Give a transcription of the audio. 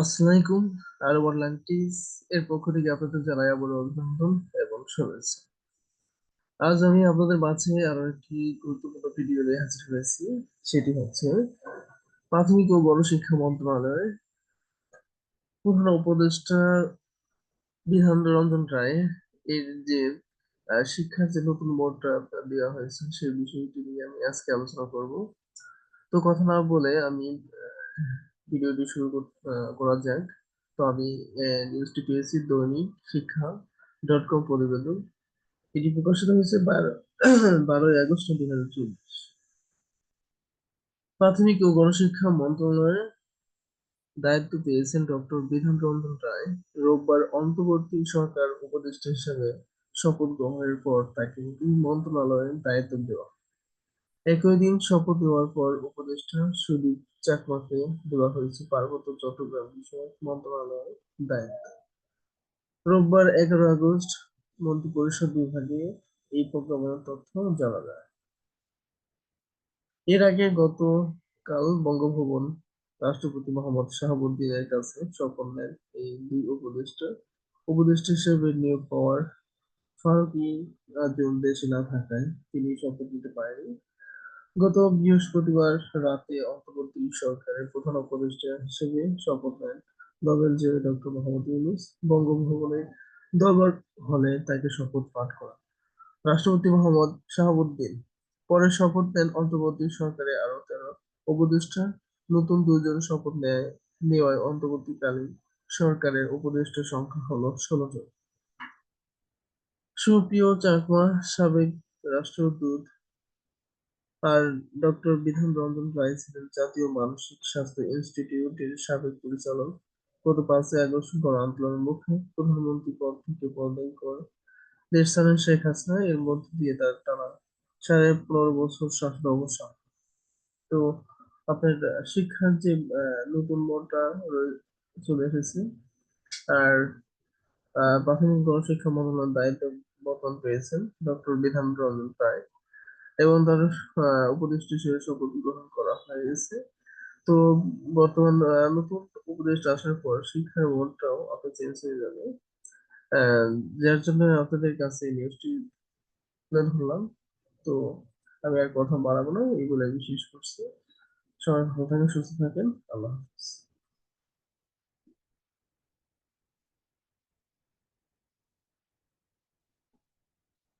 আসসালামু আলাইকুম আর ওয়ারল্যান্টিস এর পক্ষ থেকে আপনাদের জানাই আবার অভিনন্দন এবং শুভেচ্ছা। আজ আমি আপনাদের মাঝে আরও একটি গুরুত্বপূর্ণ ভিডিও নিয়ে হাজির হয়েছি, সেটি হচ্ছে প্রাথমিক ও গণশিক্ষা মন্ত্রণালয়ের প্রধান উপদেষ্টা বিধান রঞ্জন রায়, এর যে শিক্ষার যে নতুন বোর্ডটা দেওয়া হয়েছে, সেই বিষয়টি নিয়ে আমি আজকে আলোচনা করব। তো কথা না বলে আমি ভিডিওটি শুরু করা যাক। তো আমি নিউজটি পেয়েছি, দৈনিক শিক্ষা ডট কম প্রতিবেদন। এটি প্রকাশিত হয়েছে বারো, বারোই আগস্ট দুই হাজার চব্বিশ। প্রাথমিক ও গণশিক্ষা মন্ত্রণালয়ের দায়িত্ব পেয়েছেন ডক্টর বিধান রঞ্জন রায়। রোববার অন্তর্বর্তী সরকার উপদেষ্টা হিসেবে শপথ গ্রহণের পর তাকে এই মন্ত্রণালয়ের দায়িত্ব দেওয়া। একই দিন শপথ নেওয়ার পর উপদেষ্টা সুদীপ চাকমাকে দেওয়া হয়েছে পার্বত্য চট্টগ্রাম বিষয়ক মন্ত্রণালয়ের দায়িত্ব। রোববার এগারো আগস্ট মন্ত্রিপরিষদ বিভাগে এই প্রোগ্রামের তথ্য জানা যায়। এর আগে গতকাল বঙ্গভবন রাষ্ট্রপতি মোহাম্মদ শাহাবুদ্দিনের কাছে শপথ নেন এই দুই উপদেষ্টা উপদেষ্টা হিসেবে নিয়োগ পাওয়ার ফারুকী আজম দেশে না থাকায় তিনি শপথ নিতে পারেনি গত বৃহস্পতিবার রাতে অন্তর্বর্তী সরকারের প্রধান উপদেষ্টা হিসেবে শপথ নেন নোবেল জয়ী ডক্টর মোহাম্মদ ইউনূস। বঙ্গভবনের দরবার হলে তাকে শপথ পাঠ করা। রাষ্ট্রপতি মোহাম্মদ শাহাবুদ্দিন পরে শপথ নেন অন্তর্বর্তী সরকারের আরও তেরো উপদেষ্টা। নতুন দুইজন শপথ নেয়, নেওয়ায় অন্তর্বর্তীকালীন সরকারের উপদেষ্টা সংখ্যা হলো ষোলো জন। সুপ্রিয় চাকমা, সাবেক রাষ্ট্রদূত আর ডক্টর বিধান রঞ্জন রায় ছিলেন জাতীয় মানসিক স্বাস্থ্য ইনস্টিটিউটের সাবেক পরিচালক। গত পাঁচই আগস্ট গণ আন্দোলনের মুখে প্রধানমন্ত্রী পদ থেকে পদত্যাগ করে দেশ ছাড়েন শেখ হাসিনা, এর মধ্য দিয়ে তার টানা সাড়ে পনেরো বছর শাসন অবসান। তো আপনার শিক্ষার যে নতুন মনটা চলে এসেছে, আর প্রাথমিক গণশিক্ষা মন্ত্রণালয়ের দায়িত্ব বর্তমান পেয়েছেন ডক্টর বিধান রঞ্জন রায়। এবং তার উপদেষ্টা হিসেবে শপথ গ্রহণ করা হয়েছে। তো বর্তমান নতুন উপদেষ্টা আসার পর শিক্ষার মনটাও আপনার চেঞ্জ হয়ে যাবে। যার জন্য আপনাদের কাছে এই নিউজটি তুলে ধরলাম। তো আমি আর কথা বাড়াবো না এগুলো বিশেষ করছি। সবাই ভালো থাকেন, সুস্থ থাকেন। আল্লাহ হাফিজ।